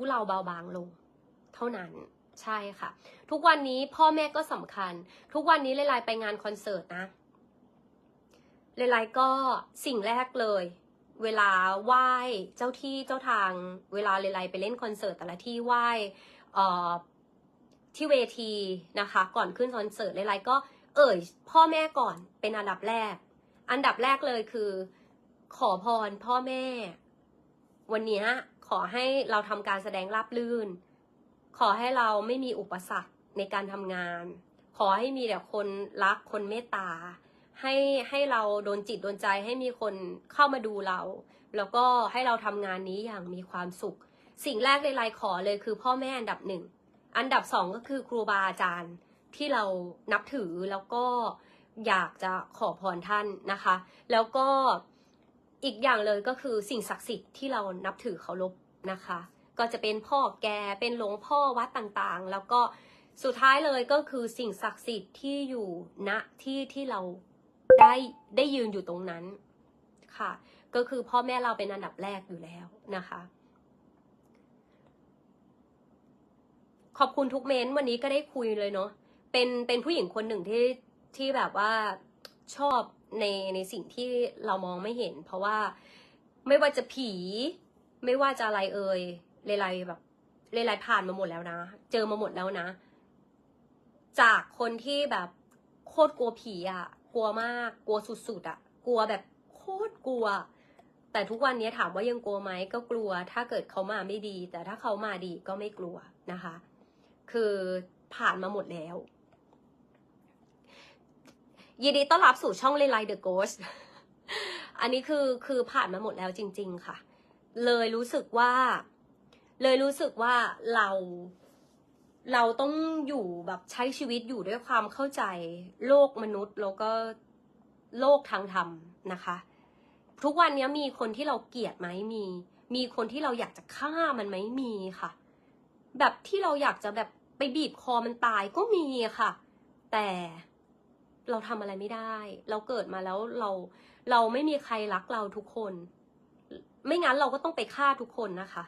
ู้เราเบาบางลง เท่านั้นใช่ค่ะ ทุกวันนี้พ่อแม่ก็สำคัญ ทุกวันนี้เลไลไปงานคอนเสิร์ตนะเลไลก็สิ่งแรกเลย เวลาไหว้เจ้าที่เจ้าทาง เวลาเลไลไปเล่นคอนเสิร์ตแต่ละที่ไหว้ที่เวทีนะคะ ก่อนขึ้นคอนเสิร์ตเลไลก็เอ่ยพ่อแม่ก่อนเป็นอันดับแรก อันดับแรกเลยคือ ขอพรพ่อแม่ วันนี้ ขอให้เราทำการแสดงราบลื่น ขอให้เราไม่มีอุปสรรคในการทำงาน ขอให้มีแต่คนรักคนเมตตา ให้ให้เราโดนจิตโดนใจให้มีคนเข้ามาดูเรา แล้วก็ให้เราทำงานนี้อย่างมีความสุข สิ่งแรกในไลน์ขอเลยคือพ่อแม่อันดับหนึ่ง อันดับสองก็คือครูบาอาจารย์ที่เรานับถือแล้วก็อยากจะขอพรท่านนะคะ แล้วก็ อีกอย่างเลยก็คือสิ่งศักดิ์สิทธิ์ที่เรานับถือเคารพนะคะ ก็จะเป็นพ่อแก่เป็นหลวงพ่อวัดต่างๆ แล้วก็สุดท้ายเลยก็คือสิ่งศักดิ์สิทธิ์ที่อยู่ณที่ที่เราได้ได้ยืนอยู่ตรงนั้นค่ะ ก็คือพ่อแม่เราเป็นอันดับแรกอยู่แล้วนะคะ ขอบคุณทุกเม้นต์วันนี้ก็ได้คุยเลยเนาะเป็นเป็นผู้หญิงคนหนึ่งที่ที่แบบว่าชอบ ในในสิ่งที่เรามองไม่เห็น เพราะว่าไม่ว่าจะผี ไม่ว่าจะอะไรเอ่ยเลไลแบบเลไลผ่านมาหมดแล้วนะ เจอมาหมดแล้วนะ จากคนที่แบบโคตรกลัวผีอะกลัวมากกลัวสุดๆอะกลัวแบบโคตรกลัว แต่ทุกวันนี้ถามว่ายังกลัวไหมก็กลัว ถ้าเกิดเขามาไม่ดี แต่ถ้าเขามาดีก็ไม่กลัวนะคะ คือผ่านมาหมดแล้ว ยินดีต้อนรับสู่ช่องเลไลเดอะโกสอันนี้คือคือผ่านมาหมดแล้วจริง ๆ ค่ะ เลยรู้สึกว่า เลยรู้สึกว่าเรา เราต้องอยู่แบบใช้ชีวิตอยู่ด้วยความเข้าใจโลกมนุษย์แล้วก็โลกทางธรรมนะคะ ทุกวันนี้มีคนที่เราเกลียดไหมมี มีคนที่เราอยากจะฆ่ามันไหมมีค่ะ แบบที่เราอยากจะแบบไปบีบคอมันตายก็มีค่ะ แต่ เราทำอะไรไม่ได้ เราเกิดมาแล้วเราเราไม่มีใครรักเราทุกคน ไม่งั้นเราก็ต้องไปฆ่าทุกคนนะคะ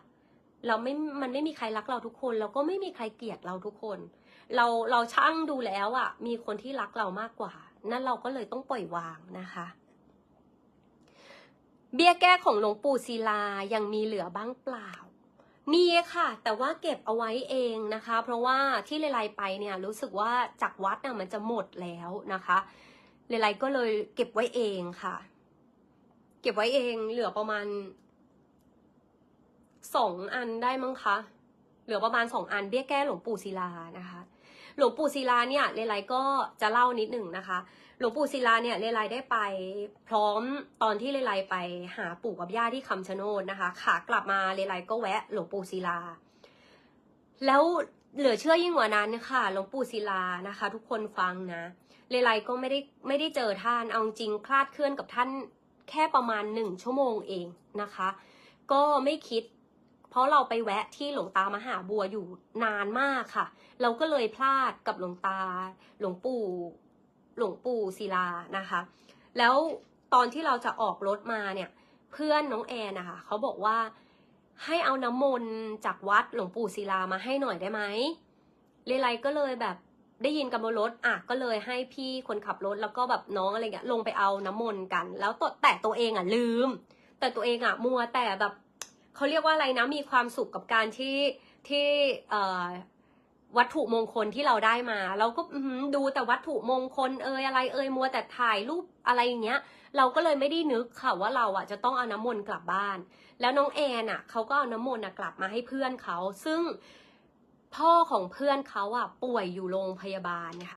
เราไม่มันไม่มีใครรักเราทุกคนเราก็ไม่มีใครเกลียดเราทุกคน เราเราช่างดูแล้วอะ่ะ มีคนที่รักเรามากกว่า นั่นเราก็เลยต้องปล่อยวางนะคะ เบี้ยแก้ของหลวงปู่ศิลายังมีเหลือบ้างเปล่า มีค่ะ แต่ว่าเก็บเอาไว้เองนะคะ เพราะว่าที่เลไลไปเนี่ยรู้สึกว่าจากวัดน่ะมันจะหมดแล้วนะคะเลไลก็เลยเก็บไว้เองค่ะ เก็บไว้เองเหลือประมาณสองอันได้มั้งคะ เหลือประมาณสองอันเบี้ยแก้หลวงปู่ศิลานะคะ หลวงปู่ศิลาเนี่ยเลไลก็จะเล่านิดหนึ่งนะคะ หลวงปู่ศิลาเนี่ยเลไลได้ไปพร้อมตอนที่เลไลไปหาปู่กับย่าที่คำชะโนดนะคะขากลับมาเลไลก็แวะหลวงปู่ศิลา แล้วเหลือเชื่อยิ่งกว่านั้นค่ะหลวงปู่ศิลานะคะ ทุกคนฟังนะเลไลก็ไม่ได้ไม่ได้เจอท่านเอาจริงคลาดเคลื่อนกับท่านแค่ประมาณหนึ่งชั่วโมงเองนะคะ ก็ไม่คิด เพราะเราไปแวะที่หลวงตามหาบัวอยู่นานมากค่ะ เราก็เลยพลาดกับหลวงตา หลวงปู่ หลวงปู่ศิลานะคะ แล้วตอนที่เราจะออกรถมาเนี่ย เพื่อนน้องแอนนะคะเขาบอกว่าให้เอาน้ำมนต์จากวัดหลวงปู่ศิลามาให้หน่อยได้ไหมเลไลก็เลยแบบได้ยินกันบนรถอะก็เลยให้พี่คนขับรถแล้วก็แบบน้องอะไรเงี้ยลงไปเอาน้ำมนต์กัน แล้วตัวแต่ตัวเองอะลืม แต่ตัวเองอะมัวแต่แบบ เขาเรียกว่าอะไรนะมีความสุขกับการที่ที่เวัตถุมงคลที่เราได้มา เราก็ดูแต่วัตถุมงคลเอยอะไรเอยมัวแต่ถ่ายรูปอะไรอย่างเงี้ย เราก็เลยไม่ได้นึกค่ะว่าเราอะจะต้องเอาน้ำมนต์กลับบ้าน แล้วน้องแอนอะเขาก็เอาน้ำมนต์กลับมาให้เพื่อนเขาซึ่งพ่อของเพื่อนเขาอะป่วยอยู่โรงพยาบาลค่ะ